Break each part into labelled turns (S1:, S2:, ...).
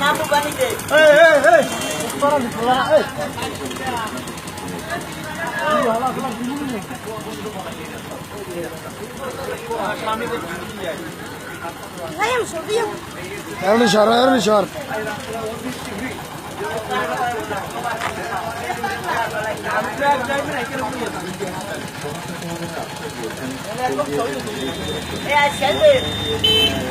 S1: nabu bani de. Hey hey hey. Para di bola. Hey. Hayır, soruyorum. Yanlış ara, yanlış ara. Ya sen de.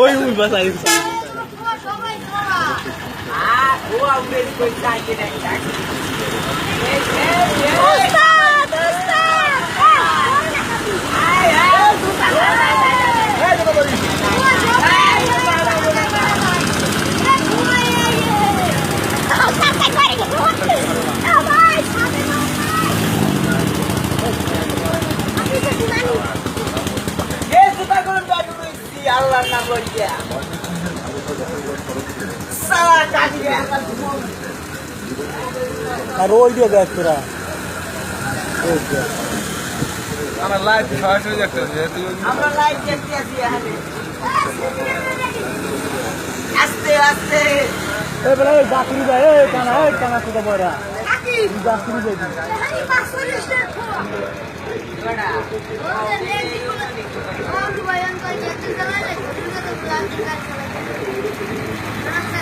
S2: ওই ওই bus I
S3: আল্লাহর নাম লইয়া সালা কাটি
S1: আর ওই দিয়ে দেখ তোরা।
S4: আমার লাইফ সরাসরি দেখতেছে তুই
S3: আমরা লাইট দেখতে আছি আস্তে আস্তে।
S1: এই বাকরি যায় এই কানা এই কানা কোথা বড়া। বাকরি যায়
S5: あっ!